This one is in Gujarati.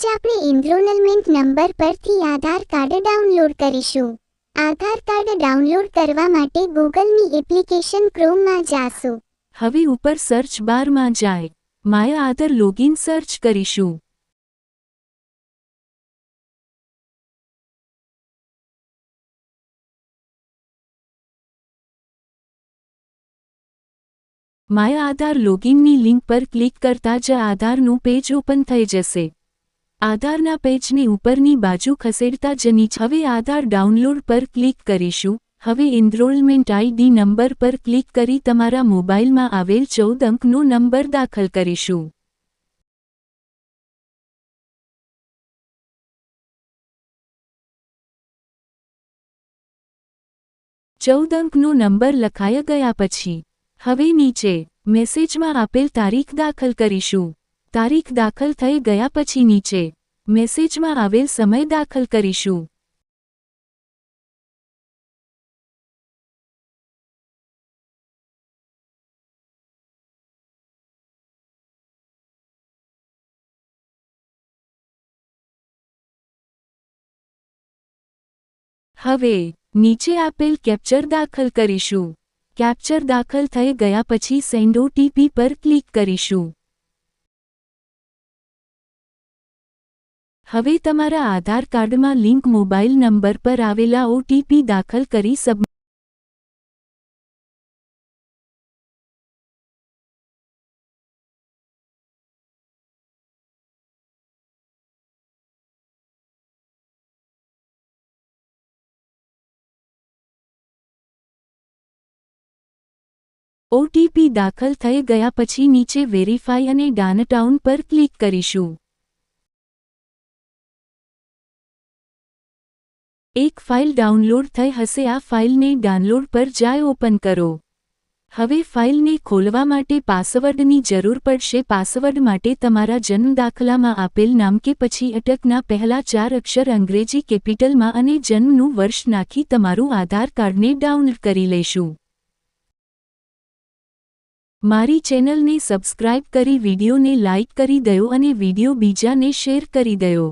આજ આપણે એનરોલમેન્ટ નંબર પરથી આધાર કાર્ડ ડાઉનલોડ કરીશું. આધાર કાર્ડ ડાઉનલોડ કરવા માટે ગૂગલની એપ્લિકેશન ક્રોમમાં જાશું. હવે ઉપર સર્ચ બારમાં જાય. માયા આધાર લોગિન સર્ચ કરીશું. માયા આધાર લોગિનની લિંક પર ક્લિક કરતા જ આધારનું પેજ ઓપન થઈ જશે. આધારના પેજને ઉપરની બાજુ ખસેડતા જ નીચ. હવે આધાર ડાઉનલોડ પર ક્લિક કરીશું. હવે એનરોલમેન્ટ આઈડી નંબર પર ક્લિક કરી તમારા મોબાઈલમાં આવેલ ચૌદ અંકનો નંબર દાખલ કરીશું. ચૌદ અંકનો નંબર લખાયા ગયા પછી, હવે નીચે મેસેજમાં આપેલ તારીખ દાખલ કરીશું. તારીખ દાખલ થઈ ગયા પછી નીચે મેસેજમાં આવેલ સમય દાખલ કરીશું. હવે, નીચે આપેલ કેપ્ચર દાખલ કરીશું. કેપ્ચર દાખલ થઈ ગયા પછી સેન્ડ ઓટીપી પર ક્લિક કરીશું. હવે તમારા આધાર કાર્ડમાં લિંક મોબાઈલ નંબર પર આવેલા ઓટીપી દાખલ કરી સબ ઓટીપી દાખલ થઈ ગયા પછી નીચે વેરીફાઈ અને ડાનટાઉન પર ક્લિક કરીશું. એક ફાઇલ ડાઉનલોડ થઈ હશે, આ ફાઇલને ડાઉનલોડ પર જાય ઓપન કરો. હવે ફાઇલને ખોલવા માટે પાસવર્ડની જરૂર પડશે. પાસવર્ડ માટે તમારા જન્મ દાખલામાં આપેલ નામ કે પછી અટકના પહેલા ચાર અક્ષર અંગ્રેજી કેપિટલમાં અને જન્મનું વર્ષ નાખી તમારું આધાર કાર્ડને ડાઉનલોડ કરી લેશું. મારી ચેનલને સબસ્ક્રાઇબ કરી, વિડિયોને લાઇક કરી દયો અને વીડિયો બીજાને શેર કરી દયો.